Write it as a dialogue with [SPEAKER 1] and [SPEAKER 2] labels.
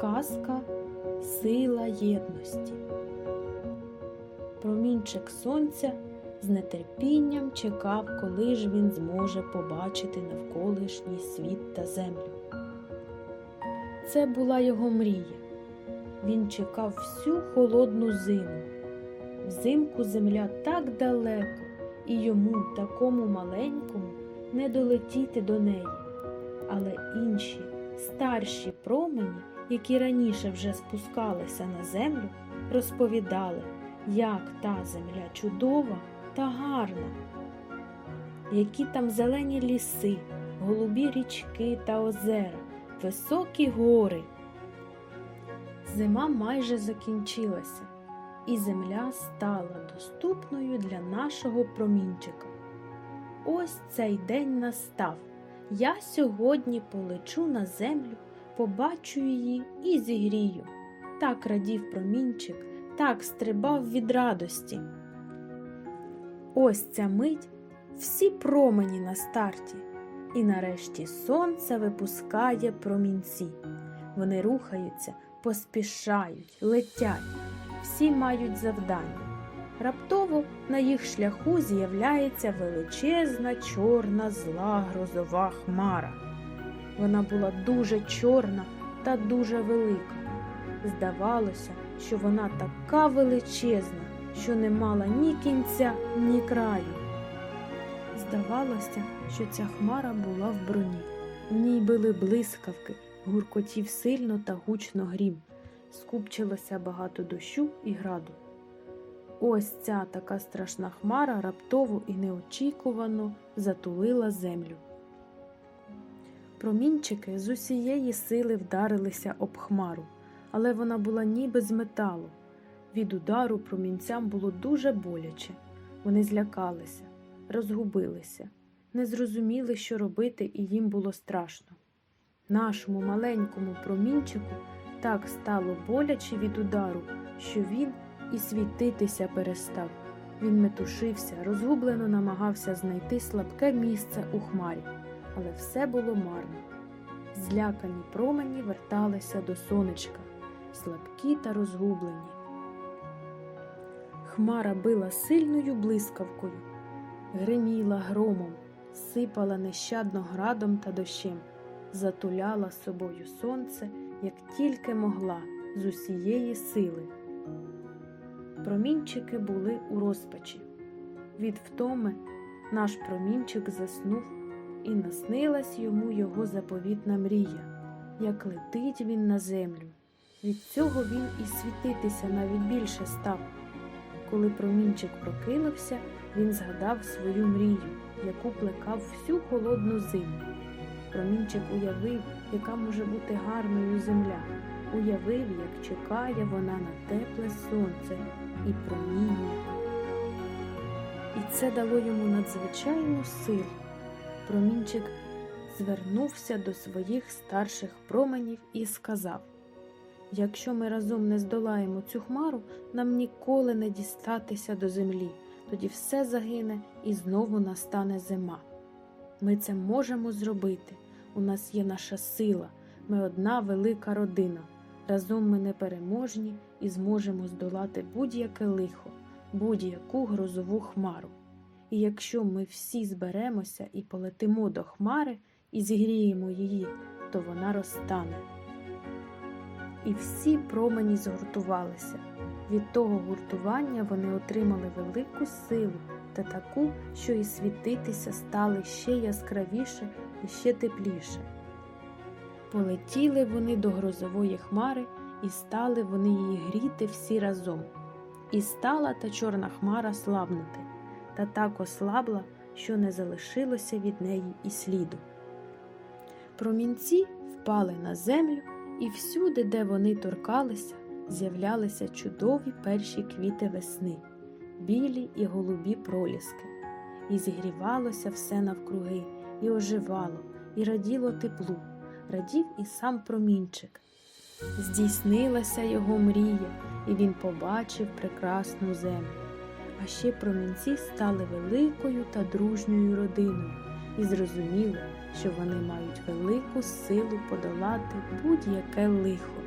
[SPEAKER 1] Казка Сила єдності. Промінчик сонця з нетерпінням чекав, коли ж він зможе побачити навколишній світ та землю. Це була його мрія. Він чекав всю холодну зиму. Взимку земля так далеко, і йому, такому маленькому, не долетіти до неї. Але інші, старші промені, які раніше вже спускалися на землю, розповідали, як та земля чудова та гарна, які там зелені ліси, голубі річки та озера, високі гори. Зима майже закінчилася, і земля стала доступною для нашого промінчика. Ось цей день настав. Я сьогодні полечу на землю, побачу її і зігрію. Так радів промінчик, так стрибав від радості. Ось ця мить всі промені на старті, і нарешті сонце випускає промінці. Вони рухаються, поспішають, летять, всі мають завдання. Раптово на їх шляху з'являється величезна чорна зла грозова хмара. Вона була дуже чорна та дуже велика. Здавалося, що вона така величезна, що не мала ні кінця, ні краю. Здавалося, що ця хмара була в броні. В ній били блискавки, гуркотів сильно та гучно грім, скупчилося багато дощу і граду. Ось ця така страшна хмара раптово і неочікувано затулила землю. Промінчики з усієї сили вдарилися об хмару, але вона була ніби з металу. Від удару промінцям було дуже боляче. Вони злякалися, розгубилися, не зрозуміли, що робити, і їм було страшно. Нашому маленькому промінчику так стало боляче від удару, що він і світитися перестав. Він метушився, розгублено намагався знайти слабке місце у хмарі, але все було марно. Злякані промені верталися до сонечка, слабкі та розгублені. Хмара била сильною блискавкою, гриміла громом, сипала нещадно градом та дощем, затуляла собою сонце, як тільки могла, з усієї сили. Промінчики були у розпачі. Від втоми наш промінчик заснув, і наснилась йому його заповітна мрія, як летить він на землю. Від цього він і світитися навіть більше став. Коли промінчик прокинувся, він згадав свою мрію, яку плекав всю холодну зиму. Промінчик уявив, яка може бути гарною земля, уявив, як чекає вона на тепле сонце і проміння. І це дало йому надзвичайну силу. Промінчик звернувся до своїх старших променів і сказав Якщо ми разом не здолаємо цю хмару, нам ніколи не дістатися до землі, тоді все загине і знову настане зима. Ми це можемо зробити. У нас є наша сила, ми одна велика родина. Разом ми непереможні і зможемо здолати будь-яке лихо, будь-яку грозову хмару. І якщо ми всі зберемося і полетимо до хмари і зігріємо її, то вона розтане. І всі промені згуртувалися. Від того гуртування вони отримали велику силу та таку, що і світитися стали ще яскравіше і ще тепліше. Полетіли вони до грозової хмари, і стали вони її гріти всі разом. І стала та чорна хмара слабнути, та так ослабла, що не залишилося від неї і сліду. Промінці впали на землю, і всюди, де вони торкалися, з'являлися чудові перші квіти весни, білі і голубі проліски, і зігрівалося все навкруги, і оживало, і раділо теплу, радів і сам промінчик. Здійснилася його мрія, і він побачив прекрасну землю. А ще промінці стали великою та дружньою родиною і зрозуміли, що вони мають велику силу подолати будь-яке лихо.